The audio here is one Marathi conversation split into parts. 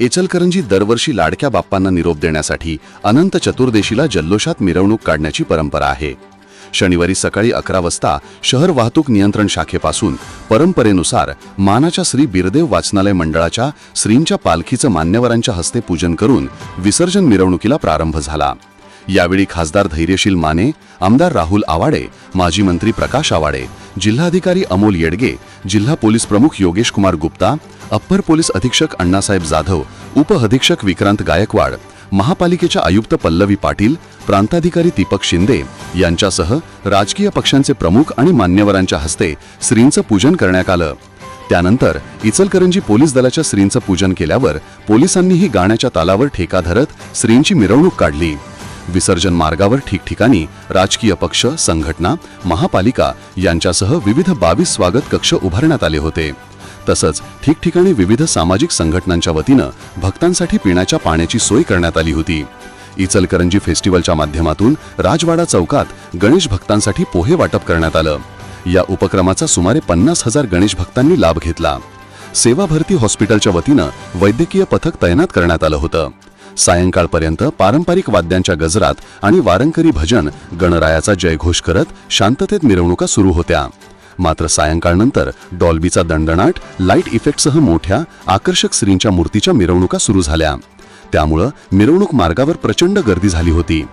इचलकरंजी दरवर्षी लाडक्या बाप्पांना निरोप देण्यासाठी अनंत चतुर्देशीला जल्लोषात मिरवणूक काढण्याची परंपरा आहे. शनिवारी सकाळी अकरा वाजता शहर वाहतूक नियंत्रण शाखेपासून परंपरेनुसार मानाच्या श्री बिरदेव वाचनालय मंडळाच्या श्रींच्या पालखीचं मान्यवरांच्या हस्ते पूजन करून विसर्जन मिरवणुकीला प्रारंभ झाला. यावेळी खासदार धैर्यशील माने आमदार राहुल आवाडे माजी मंत्री प्रकाश आवाडे जिल्हाधिकारी अमोल येडगे जिल्हा पोलीस प्रमुख योगेश कुमार गुप्ता अप्पर पोलीस अधीक्षक अण्णासाहेब जाधव उपअधीक्षक विक्रांत गायकवाड महापालिकेच्या आयुक्त पल्लवी पाटील प्रांताधिकारी दीपक शिंदे यांच्यासह राजकीय पक्षांचे प्रमुख आणि मान्यवरांच्या हस्ते श्रींचं पूजन करण्यात आलं. त्यानंतर इचलकरंजी पोलीस दलाच्या श्रींचं पूजन केल्यावर पोलिसांनीही गाण्याच्या तालावर ठेका धरत श्रींची मिरवणूक काढली. विसर्जन मार्गावर ठिकठिकाणी राजकीय पक्ष संघटना महापालिका यांच्यासह विविध बावीस स्वागत कक्ष उभारण्यात आले होते. तसंच ठिकठिकाणी विविध सामाजिक संघटनांच्या वतीनं भक्तांसाठी पिण्याच्या पाण्याची सोय करण्यात आली होती. इचलकरंजी फेस्टिवलच्या माध्यमातून राजवाडा चौकात गणेश भक्तांसाठी पोहे वाटप करण्यात आलं. या उपक्रमाचा सुमारे पन्नास हजार गणेश भक्तांनी लाभ घेतला. सेवा भरती हॉस्पिटलच्या वतीनं वैद्यकीय पथक तैनात करण्यात आलं होतं. सायंकाळपर्यंत पारंपरिक वाद्यांच्या गजरात आणि वारंकरी भजन गणरायाचा जयघोष करत शांततेत मिरवणुका सुरू होत्या. मात्र सायंकाळनंतर डॉल्बीचा दणदणाट लाइट इफेक्टसह मोठ्या आकर्षक श्रींच्या मूर्तीच्या मिरवणुका सुरू झाल्या. त्यामुळं मिरवणूक मार्गावर प्रचंड गर्दी झाली होती.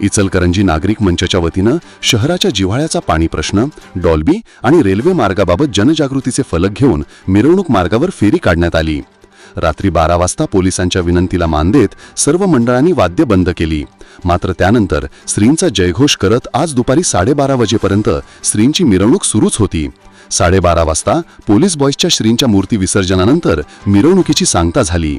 इचलकरंजी नागरिक मंचच्या वतीनं शहराच्या जिव्हाळ्याचा पाणी प्रश्न डॉल्बी आणि रेल्वे मार्गाबाबत जनजागृतीचे फलक घेऊन मिरवणूक मार्गावर फेरी काढण्यात आली. रात्री बारा वाजता पोलिसांच्या विनंतीला मान देत सर्व मंडळांनी वाद्य बंद केली. मात्र त्यानंतर स्त्रींचा जयघोष करत आज दुपारी साडेबारा वाजेपर्यंत स्त्रींची मिरवणूक सुरूच होती. साडेबारा वाजता पोलीस बॉईजच्या श्रींच्या मूर्ती विसर्जनानंतर मिरवणुकीची सांगता झाली.